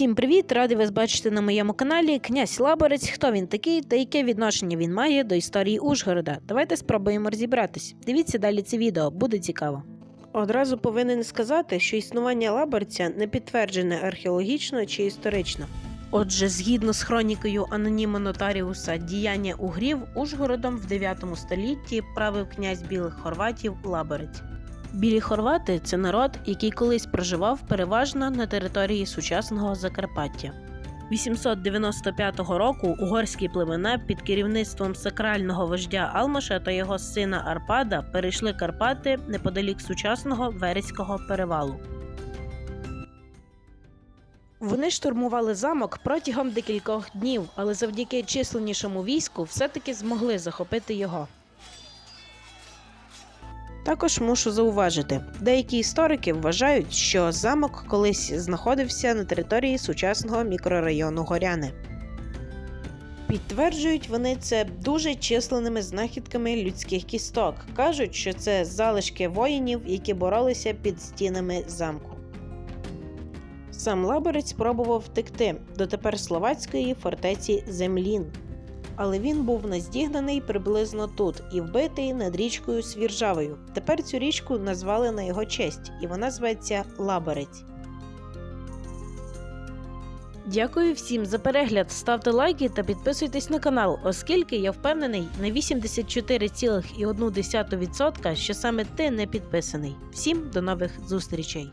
Всім привіт! Радий вас бачити на моєму каналі. Князь Лаборець. Хто він такий та яке відношення він має до історії Ужгорода? Давайте спробуємо розібратись. Дивіться далі це відео, буде цікаво. Одразу повинен сказати, що існування лаборця не підтверджене археологічно чи історично. Отже, згідно з хронікою аноніма нотаріуса діяння угрів Ужгородом в 9 столітті правив князь білих хорватів Лаборець. Білі хорвати це народ, який колись проживав переважно на території сучасного Закарпаття. 895 року угорські племена під керівництвом сакрального вождя Алмаша та його сина Арпада перейшли Карпати неподалік сучасного Верецького перевалу. Вони штурмували замок протягом декількох днів, але завдяки численнішому війську все-таки змогли захопити його. Також мушу зауважити, деякі історики вважають, що замок колись знаходився на території сучасного мікрорайону Горяни. Підтверджують вони це дуже численними знахідками людських кісток. Кажуть, що це залишки воїнів, які боролися під стінами замку. Сам Лаборець спробував втекти до тепер словацької фортеці Землін, але він був наздігнаний приблизно тут і вбитий над річкою Свіржавою. Тепер цю річку назвали на його честь, і вона зветься Лаборець. Дякую всім за перегляд. Ставте лайки та підписуйтесь на канал, оскільки я впевнений на 84,1%, що саме ти не підписаний. Всім до нових зустрічей!